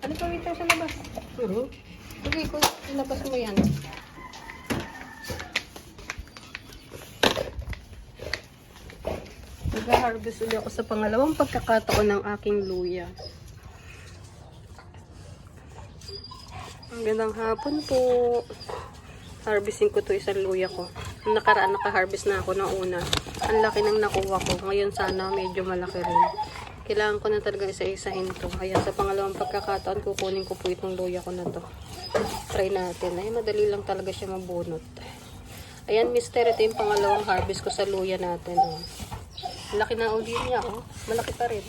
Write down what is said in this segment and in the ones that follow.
Ano pa wait sa labas? Mhm. Sige, kung ilabas mo yan. Nag-harvest ulit ako sa pangalawang pagkakataon ng aking luya. Ang gandang hapon po. Harvesting ko to isang luya ko. Nakaraan naka-harvest na ako ng una. Ang laki ng nakuha ko. Ngayon sana medyo malaki rin. Kailangan ko na talaga isa-isahin to. Ayan, sa pangalawang pagkakataon, kukunin ko po itong luya ko na to. Try natin. Ay, madali lang talaga siya mabunot. Ayan, mister, ito yung pangalawang harvest ko sa luya natin. Oh. Laki na uli niya, oh. Malaki pa rin.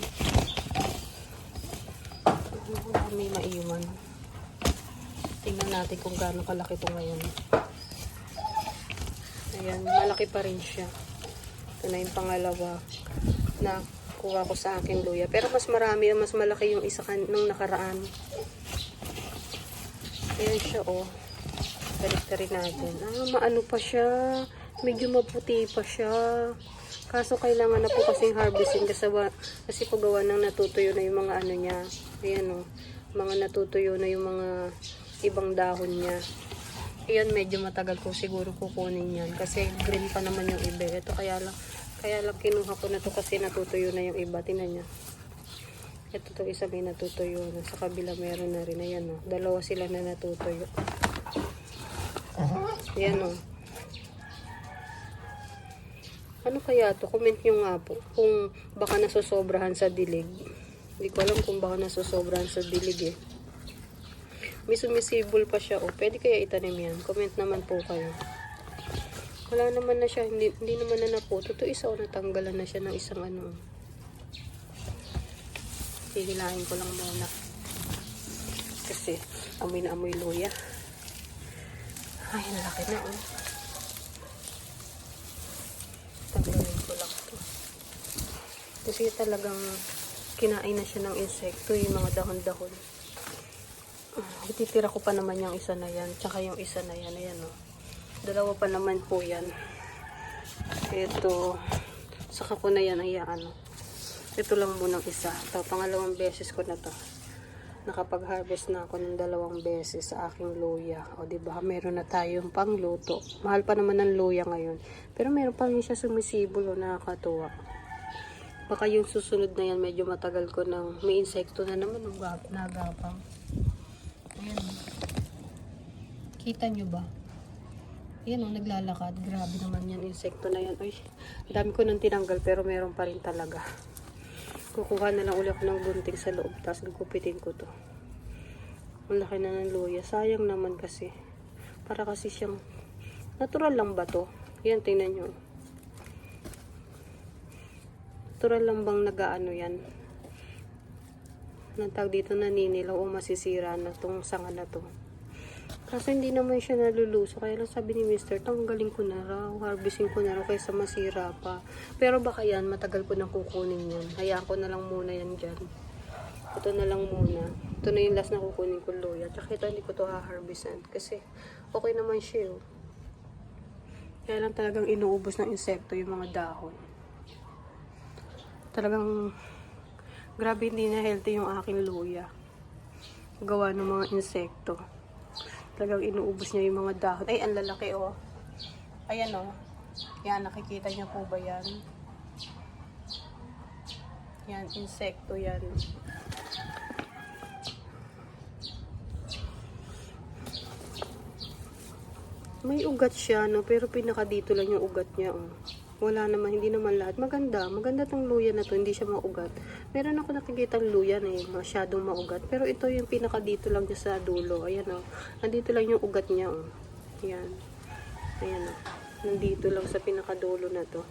Ah, May maiwan. Tingnan natin kung gaano kalaki ito ngayon. Ayan, malaki pa rin siya. Ito na yung pangalawa na kuha ko sa aking luya. Pero mas marami, mas malaki yung isa kan nung nakaraan. Ayan siya, oh. Rin natin. Ah, maano pa siya. Medyo maputi pa siya. Kaso kailangan na po kasing harvesting kasi, kasi po gawa ng natutuyo na yung mga ano niya. Ayan, oh. Mga natutuyo na yung mga ibang dahon niya. Ayan, medyo matagal ko siguro kukunin yan. Kasi green pa naman yung iba. Ito kaya lang, kaya lang kinuha ko na to kasi natutuyo na yung iba. Tingnan niya. Ito to isa may natutuyo na. Sa kabila meron na rin. Ayan o. Dalawa sila na natutuyo. Ayan o. Ano kaya to? Comment nyo nga po. Kung baka nasusobrahan sa dilig. Hindi ko alam kung baka nasusobrahan sa dilig eh. May sumisibol pa siya. O, pwede kaya itanim yan? Comment naman po kayo. Wala naman na siya. Hindi, hindi naman na naputo. Ito isa o natanggalan na siya ng isang ano. Hihilahin ko lang muna. Kasi amoy na amoy luya. Ay, ang laki na oh. Tanggalin ko lang to. Kasi talagang kinain na siya ng insekto, yung mga dahon-dahon. Ah, Ititira ko pa naman yung isa na yan, tsaka yung isa na yan, ayan oh. Dalawa pa naman po yan. Ito, saka ko na yan, ayan ano. Ito lang munang isa. Ito, pangalawang beses ko na to. Nakapag-harvest na ako ng dalawang beses sa aking luya. O, di ba Meron na tayong pangluto. Mahal pa naman ng luya ngayon. Pero meron pa rin siya sumisibol o nakakatuwa. Baka yung susunod na yan, medyo matagal ko ng may insekto na naman ng gap, nagapang. Ayan. Kita nyo ba? Ayan o, naglalakad. Grabe naman yan, insekto na yan. Ang dami ko nang tinanggal pero meron pa rin talaga. Kukuha na lang ulit ako ng gunting sa loob tapos gugupitin ko to. Ang laki na ng luya. Sayang naman kasi. Para kasi siyang natural lang ba to? Yan, tingnan nyo. Natural lang bang nagaano yan? Nantag dito naninilaw o masisira na tong sanga na to. Kaso hindi naman siya naluluso. Kaya lang sabi ni Mr. tanggalin ko na raw. Harvesting ko na raw kaysa masira pa. Pero baka yan, matagal ko nang kukunin yan. Hayaan ko na lang muna yan dyan. Ito na lang muna. Ito na yung last na kukunin ko luya. Tsaka ito hindi ko to ha-harvestan. Kasi okay naman siya. Oh. Kaya lang talagang inuubos ng insekto yung mga dahon. Talagang grabe hindi na healthy yung aking luya. Gawa ng mga insekto. Talagang inuubos niya yung mga dahon. Ay, ang lalaki oh. Ayan oh. Yan, nakikita niyo po ba yan? Yan, insekto yan. May ugat siya, no? Pero pinaka dito lang yung ugat niya, oh. Wala naman, hindi naman lahat. Maganda, maganda tong luya na to, hindi siya maugat. Meron ako nakikita luya na eh, masyadong maugat. Pero ito yung pinaka dito lang niya sa dulo. Ayan, oh. Nandito lang yung ugat niya, oh. Ayan. Ayan, oh. Nandito lang sa pinakadulo na to.